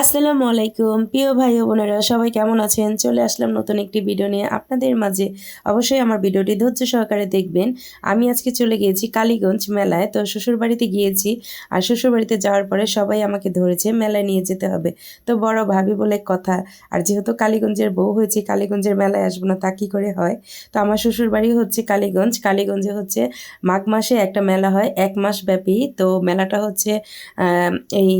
আসসালামু আলাইকুম। প্রিয় ভাই বোনেরা, সবাই কেমন আছেন? চলে আসলাম নতুন একটি ভিডিও নিয়ে। আপনাদের মাঝে অবশ্যই আমার ভিডিওটি ধৈর্য সহকারে দেখবেন। আমি আজকে চলে গিয়েছি কালীগঞ্জ মেলায়। তো শ্বশুর বাড়িতে গিয়েছি আর শ্বশুর বাড়িতে যাওয়ার পরে সবাই আমাকে ধরেছে, মেলায় নিয়ে যেতে হবে। তো বড় ভাবি বলে কথা, আর যেহেতু কালীগঞ্জের বউ হয়েছে, কালীগঞ্জের মেলায় আসব না, তা কী করে হয়? তো আমার শ্বশুর বাড়ি হচ্ছে কালীগঞ্জ। কালীগঞ্জে হচ্ছে মাঘ মাসে একটা মেলা হয়, এক মাস ব্যাপী। তো মেলাটা হচ্ছে এই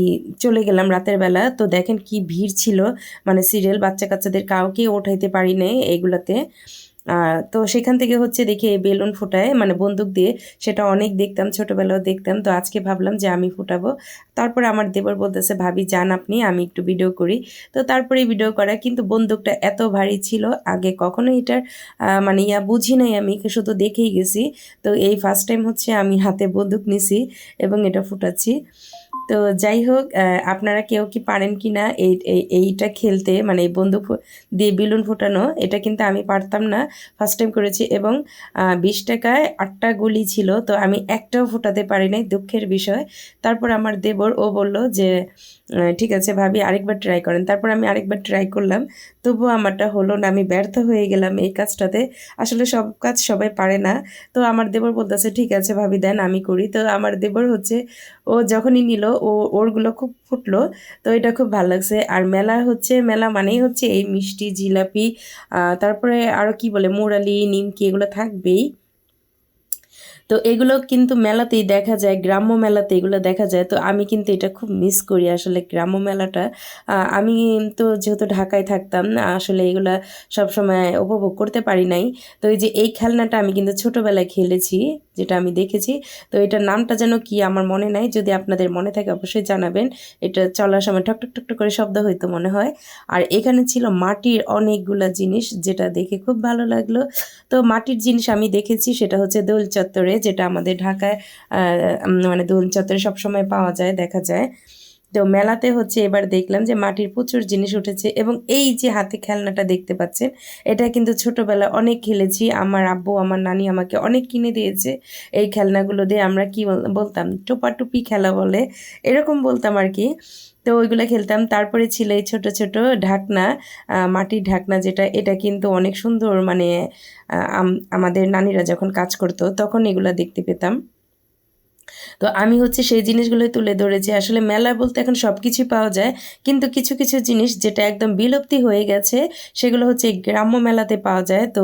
চলে গেলাম রাতের বেলা। তো দেখেন কি ভিড় ছিল। মানে সিরিয়াল বাচ্চা কাচ্চাদের কাউকে ওঠাইতে পারি নাই এগুলাতে। তো সেখান থেকে হচ্ছে দেখি বেলুন ফোটায় মানে বন্দুক দিয়ে সেটা অনেক দেখতাম, ছোটোবেলাও দেখতাম। তো আজকে ভাবলাম যে আমি ফুটাবো। তারপরে আমার দেবর বলতেছে, ভাবি, যান আপনি, আমি একটু ভিডিও করি। তো তারপরে ভিডিও করা, কিন্তু বন্দুকটা এত ভারী ছিল, আগে কখনো এটার মানে ইয়া বুঝি নাই আমি, শুধু দেখেই গেছি। তো এই ফার্স্ট টাইম হচ্ছে আমি হাতে বন্দুক নিছি এবং এটা ফুটাচ্ছি। তো যাই হোক আপনারা কেউ কি পারেন কি না, এই, এই- এইটা খেলতে মানে এই বন্দুক দিয়ে বেলুন ফোটানো, এটা কিন্তু আমি পারতাম না। ফার্স্ট টাইম করেছি এবং বিশ টাকায় আটটা গুলি ছিল, তো আমি একটাও ফোটাতে পারি নাই, দুঃখের বিষয়। তারপর আমার দেবর ও বলল যে ঠিক আছে ভাবি, আরেকবার ট্রাই করেন। তারপর আমি আরেকবার ট্রাই করলাম তবুও আমারটা হলো না, আমি ব্যর্থ হয়ে গেলাম এই কাজটাতে। আসলে সব কাজ সবাই পারে না। তো আমার দেবর বলতেছে, ঠিক আছে ভাবি, দেন আমি করি। তো আমার দেবর হচ্ছে, ও যখনই নিল, ও ওরগুলো খুব ফুটলো, তো এটা খুব ভালো লাগছে। আর মেলা হচ্ছে, মেলা মানেই হচ্ছে এই মিষ্টি, জিলাপি তারপরে আরও কি বলে, মুরালি, নিমকি, এগুলো থাকবেই। তো এগুলো কিন্তু মেলাতেই দেখা যায়, গ্রাম্য মেলাতে এগুলো দেখা যায়। তো আমি কিন্তু এটা খুব মিস করি আসলে গ্রাম্য মেলাটা। আমি তো যেহেতু ঢাকায় থাকতাম আসলে এগুলা সবসময় উপভোগ করতে পারি নাই। তো এই যে এই খেলনাটা আমি কিন্তু ছোটোবেলায় খেলেছি, যেটা আমি দেখেছি। তো এটার নামটা যেন কি আমার মনে নাই, যদি আপনাদের মনে থাকে অবশ্যই জানাবেন। এটা চলার সময় ঠক ঠক ঠক ঠক করে শব্দ হইতো মনে হয়। আর এখানে ছিল মাটির অনেকগুলা জিনিস, যেটা দেখে খুব ভালো লাগল। তো মাটির জিনিস আমি দেখেছি, সেটা হচ্ছে দোল চত্বরে যেটা আমাদের ঢাকায় মানে দোল চত্বরে সবসময় পাওয়া যায় দেখা যায়। তো মেলাতে হচ্ছে এবার দেখলাম যে মাটির প্রচুর জিনিস উঠেছে এবং এই যে হাতে খেলনাটা দেখতে পাচ্ছেন, এটা কিন্তু ছোটবেলায় অনেক খেলেছি। আমার আব্বু, আমার নানি আমাকে অনেক কিনে দিয়েছে। এই খেলনাগুলো দিয়ে আমরা কি বল- বলতাম, টোপাটুপি খেলা বলে, এরকম বলতাম আর কি। তো ওইগুলো খেলতাম। তারপরে ছিল এই ছোট ছোট ঢাকনা মাটির ঢাকনা যেটা, এটা কিন্তু অনেক সুন্দর মানে আম- আমাদের নানিরা যখন কাজ করতো, তখন এগুলো দেখতে পেতাম। তো আমি হচ্ছে সেই জিনিসগুলোই তুলে ধরেছি। আসলে মেলা বলতে এখন সব কিছুই পাওয়া যায়, কিন্তু কিছু কিছু জিনিস যেটা একদম বিলুপ্তি হয়ে গেছে, সেগুলো হচ্ছে গ্রাম্য মেলাতে পাওয়া যায়। তো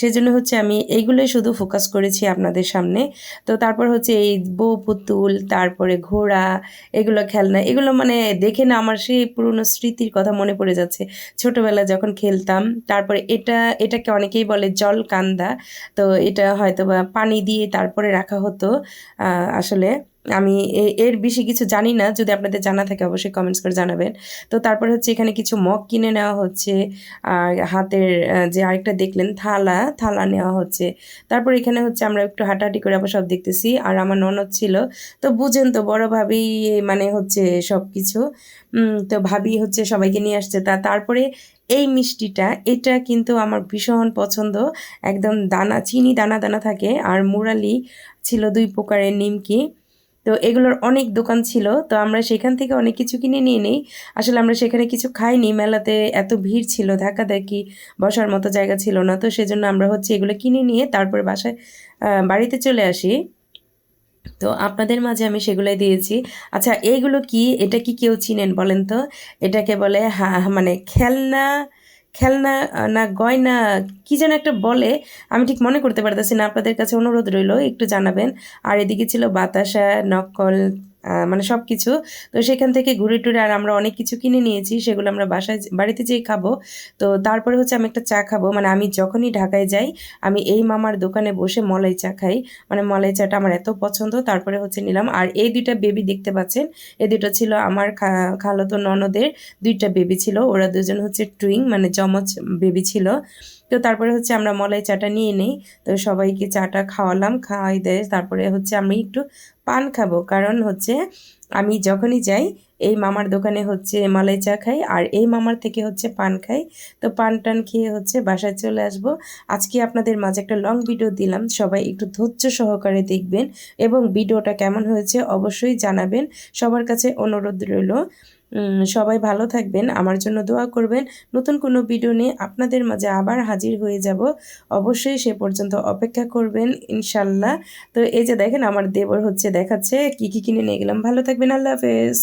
সেই জন্য হচ্ছে আমি এইগুলোই শুধু ফোকাস করেছি আপনাদের সামনে। তো তারপর হচ্ছে এই বউ পুতুল, তারপরে ঘোড়া, এগুলো খেলনা, এগুলো মানে দেখে না আমার সেই পুরনো স্মৃতির কথা মনে পড়ে যাচ্ছে। ছোটবেলায় যখন খেলতাম, তারপরে এটা, এটাকে অনেকেই বলে জল কান্দা তো এটা হয়তো বা পানি দিয়ে তারপরে রাখা হতো। আসলে আমি এর বেশি কিছু জানি না, যদি আপনাদের জানা থাকে অবশ্যই কমেন্টস করে জানাবেন। তো তারপরে হচ্ছে এখানে কিছু মগ কিনে নেওয়া হচ্ছে, আর হাতের যে আরেকটা দেখলেন, থালা থালা নেওয়া হচ্ছে। তারপর এখানে হচ্ছে আমরা একটু হাঁটাহাঁটি করে আবার সব দেখতেছি, আর আমার ননদ ছিল। তো বুঝেন তো, বড় ভাবি মানে হচ্ছে সব কিছু তো ভাবি হচ্ছে সবাইকে নিয়ে আসছে। তা তারপরে এই মিষ্টিটা, এটা কিন্তু আমার ভীষণ পছন্দ। একদম দানা, চিনি দানা দানা থাকে, আর মুরালি ছিল দুই প্রকারের নিমকি। তো এগুলোর অনেক দোকান ছিল। তো আমরা সেখান থেকে অনেক কিছু কিনে নিয়ে নিই। আসলে আমরা সেখানে কিছু খাইনি। মেলাতে এত ভিড় ছিল, ধাক্কাধাক্কি বসার মতো জায়গা ছিল না। তো সেজন্য আমরা হচ্ছে এগুলো কিনে নিয়ে তারপরে বাসায় বাড়িতে চলে আসি। তো আপনাদের মাঝে আমি সেগুলোই দিয়েছি। আচ্ছা এইগুলো কি? এটা কি কেউ চিনেন বলেন তো? এটাকে বলে হা- মানে খেলনা খেলনা না গয়না, কি যেন একটা বলে, আমি ঠিক মনে করতে পারতেছি না, আপনাদের কাছে অনুরোধ রইল, একটু জানাবেন। আর এদিকে ছিল বাতাসা নকল মানে সব কিছু তো সেখান থেকে ঘুরে টুরে আর আমরা অনেক কিছু কিনে নিয়েছি, সেগুলো আমরা বাসায় বাড়িতে যেয়ে খাব। তো তারপরে হচ্ছে আমি একটা চা খাব। মানে আমি যখনই ঢাকায় যাই, আমি এই মামার দোকানে বসে মলাই চা খাই। মানে মলাই চাটা আমার এত পছন্দ, তারপরে হচ্ছে নিলাম। আর এই দুইটা বেবি দেখতে পাচ্ছেন এই দুটো ছিল আমার খালাতো ননদের, দুইটা বেবি ছিল। ওরা দুজন হচ্ছে টুইং মানে জমজ বেবি ছিল। তো তারপরে হচ্ছে আমরা মলাই চাটা নিয়ে নিই। তো সবাইকে চাটা খাওয়ালাম, খাওয়াই দেয়। তারপরে হচ্ছে আমি একটু পান খাব। কারণ হচ্ছে আমি যখনই যাই এই মামার দোকানে হচ্ছে মালাই চা খাই, আর এই মামার থেকে হচ্ছে পান খাই। তো পান টান খেয়ে হচ্ছে বাসায় চলে আসব। আজকে আপনাদের মাঝে একটা লং ভিডিও দিলাম, সবাই একটু ধৈর্য সহকারে দেখবেন এবং ভিডিওটা কেমন হয়েছে অবশ্যই জানাবেন। সবার কাছে অনুরোধ রইল। সবাই ভালো থাকবেন, আমার জন্য দোয়া করবেন। নতুন কোনো ভিডিও নিয়ে আপনাদের মাঝে আবার হাজির হয়ে যাব। অবশ্যই সে পর্যন্ত অপেক্ষা করবেন, ইনশাল্লাহ। তো এই যে দেখেন, আমার দেবর হচ্ছে দেখাচ্ছে কি কি কিনে নিয়ে গেলাম। ভালো থাকবেন, আল্লাহ হাফেজ।